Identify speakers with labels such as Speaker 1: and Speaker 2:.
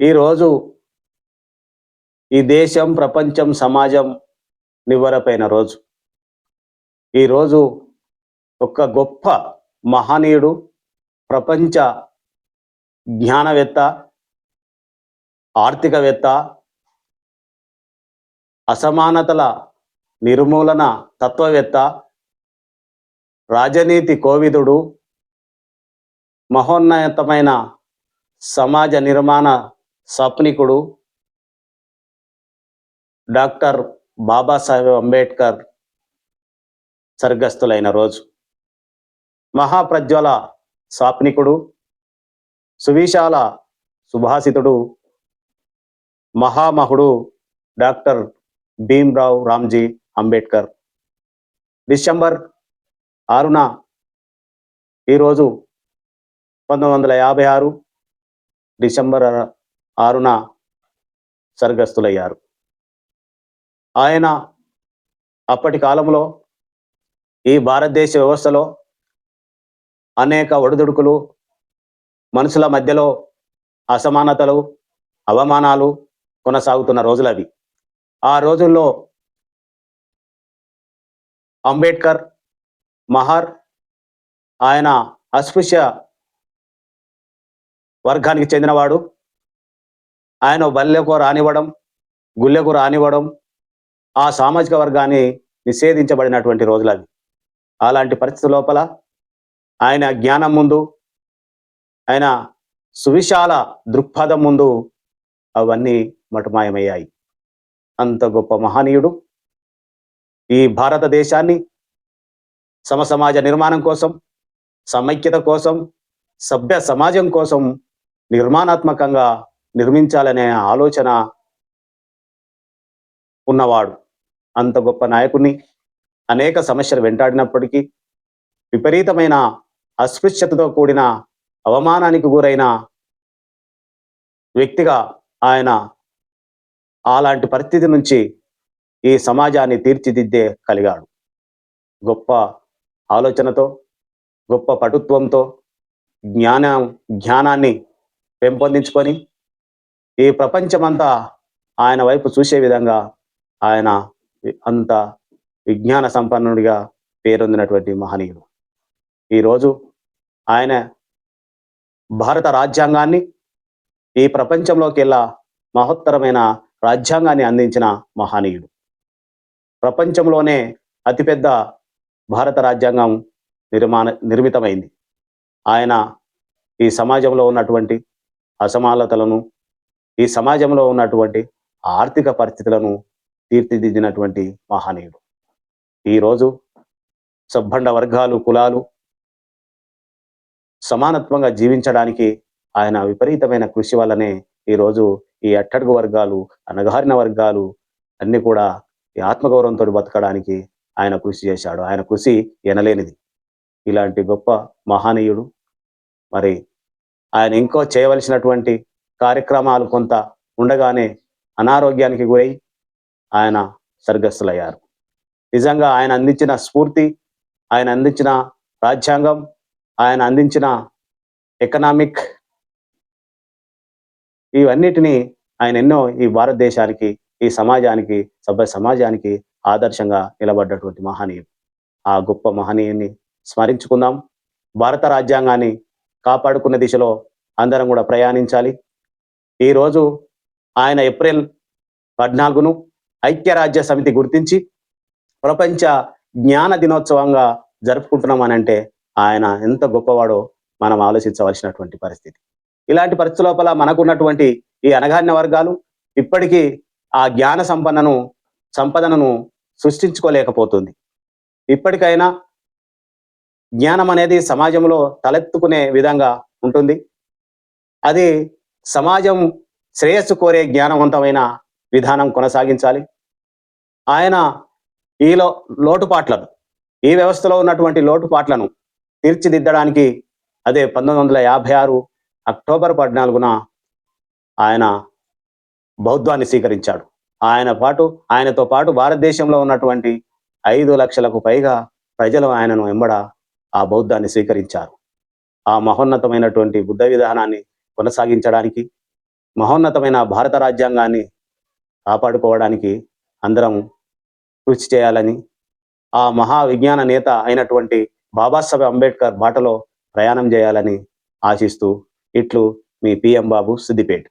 Speaker 1: ఈరోజు ఈ దేశం ప్రపంచం సమాజం నివ్వరపోయిన రోజు. ఈరోజు ఒక గొప్ప మహనీయుడు ప్రపంచ జ్ఞానవేత్త ఆర్థికవేత్త అసమానతల నిర్మూలన తత్వవేత్త రాజనీతి కోవిదుడు మహోన్నతమైన సమాజ నిర్మాణ స్వప్నికుడు డాక్టర్ బాబాసాహెబ్ అంబేద్కర్ స్వర్గస్థులైన రోజు. మహాప్రజ్వల స్వాప్నికుడు సువిశాల సుభాషితుడు మహామహుడు డాక్టర్ భీమ్రావ్ రామ్జీ అంబేద్కర్. డిసెంబర్ ఆరున ఈరోజు పంతొమ్మిది వందల యాభై ఆరు డిసెంబర్ ఆరున స్వర్గస్థులయ్యారు. ఆయన అప్పటి కాలంలో ఈ భారతదేశ వ్యవస్థలో అనేక ఒడిదుడుకులు మనుషుల మధ్యలో అసమానతలు అవమానాలు కొనసాగుతున్న రోజులు అవి ఆ రోజుల్లో అంబేద్కర్ మహర్ ఆయన అస్పృశ్య వర్గానికి చెందినవాడు. ఆయన బల్లెకు రానివ్వడం గుళ్ళెకు రానివ్వడం ఆ సామాజిక వర్గాన్ని నిషేధించబడినటువంటి రోజులు అవి అలాంటి పరిస్థితి లోపల ఆయన జ్ఞానం ముందు ఆయన సువిశాల దృక్పథం ముందు అవన్నీ మటుమాయమయ్యాయి. అంత గొప్ప మహనీయుడు ఈ భారతదేశాన్ని సమసమాజ నిర్మాణం కోసం సమైక్యత కోసం సభ్య సమాజం కోసం నిర్మాణాత్మకంగా నిర్మించాలనే ఆలోచన ఉన్నవాడు. అంత గొప్ప నాయకుడిని అనేక సమస్యలు వెంటాడినప్పటికీ విపరీతమైన అస్పృశ్యతతో కూడిన అవమానానికి గురైన వ్యక్తిగా ఆయన అలాంటి పరిస్థితి నుంచి ఈ సమాజాన్ని తీర్చిదిద్దే కలిగాడు. గొప్ప ఆలోచనతో గొప్ప పటుత్వంతో జ్ఞానం జ్ఞానాన్ని పెంపొందించుకొని ఈ ప్రపంచమంతా ఆయన వైపు చూసే విధంగా ఆయన అంత విజ్ఞాన సంపన్నుడిగా పేరొందినటువంటి మహనీయుడు. ఈరోజు ఆయన భారత రాజ్యాంగాన్ని ఈ ప్రపంచంలోకెల్లా మహత్తరమైన రాజ్యాంగాన్ని అందించిన మహనీయుడు. ప్రపంచంలోనే అతిపెద్ద భారత రాజ్యాంగం నిర్మాణ నిర్మితమైంది. ఆయన ఈ సమాజంలో ఉన్నటువంటి అసమానతలను ఈ సమాజంలో ఉన్నటువంటి ఆర్థిక పరిస్థితులను తీర్చిదిద్దినటువంటి మహనీయుడు. ఈరోజు సబ్బండ వర్గాలు కులాలు సమానత్వంగా జీవించడానికి ఆయన విపరీతమైన కృషి వల్లనే ఈరోజు ఈ అట్టడుగు వర్గాలు అణగారిన వర్గాలు అన్ని కూడా ఈ ఆత్మగౌరవంతో బతకడానికి ఆయన కృషి చేశాడు. ఆయన కృషి ఎనలేనిది. ఇలాంటి గొప్ప మహానీయుడు మరి ఆయన ఇంకో చేయవలసినటువంటి కార్యక్రమాలు కొంత ఉండగానే అనారోగ్యానికి గురై ఆయన స్వర్గస్థులయ్యారు. నిజంగా ఆయన అందించిన స్ఫూర్తి ఆయన అందించిన రాజ్యాంగం ఆయన అందించిన ఎకనామిక్ ఇవన్నిటినీ ఆయన ఎన్నో ఈ భారతదేశానికి ఈ సమాజానికి సభ్య సమాజానికి ఆదర్శంగా నిలబడ్డటువంటి మహనీయుడు. ఆ గొప్ప మహనీయుని స్మరించుకుందాం. భారత రాజ్యాంగాన్ని కాపాడుకునే దిశలో అందరం కూడా ప్రయాణించాలి. ఈరోజు ఆయన ఏప్రిల్ పద్నాలుగును ఐక్యరాజ్య సమితి గుర్తించి ప్రపంచ జ్ఞాన దినోత్సవంగా జరుపుకుంటున్నామనంటే ఆయన ఎంత గొప్పవాడో మనం ఆలోచించవలసినటువంటి పరిస్థితి. ఇలాంటి పరిస్థితి లోపల మనకున్నటువంటి ఈ అనగాన్య వర్గాలు ఇప్పటికీ ఆ జ్ఞాన సంపన్నను సంపదనను సృష్టించుకోలేకపోతుంది. ఇప్పటికైనా జ్ఞానం అనేది సమాజంలో తలెత్తుకునే విధంగా ఉంటుంది. అది సమాజం శ్రేయస్సు కోరే జ్ఞానవంతమైన విధానం కొనసాగించాలి. ఆయన ఈలో లోటుపాట్లను ఈ వ్యవస్థలో ఉన్నటువంటి లోటుపాట్లను తీర్చిదిద్దడానికి అదే పంతొమ్మిది వందల యాభై ఆరు అక్టోబర్ పద్నాలుగున ఆయన బౌద్ధాన్ని స్వీకరించాడు. ఆయన పాటు ఆయనతో పాటు భారతదేశంలో ఉన్నటువంటి ఐదు లక్షలకు పైగా ప్రజలు ఆయనను వెంబడ ఆ బౌద్ధాన్ని స్వీకరించారు. ఆ మహోన్నతమైనటువంటి బుద్ధ విధానాన్ని కొనసాగించడానికి మహోన్నతమైన భారత రాజ్యాంగాన్ని కాపాడుకోవడానికి అందరం కృషి చేయాలని ఆ మహా విజ్ఞాన నేత అయినటువంటి బాబాసాహెబ్ అంబేద్కర్ బాటలో ప్రయాణం చేయాలని ఆశిస్తూ ఇట్లు మీ పిఎం బాబు సిద్దిపేట్.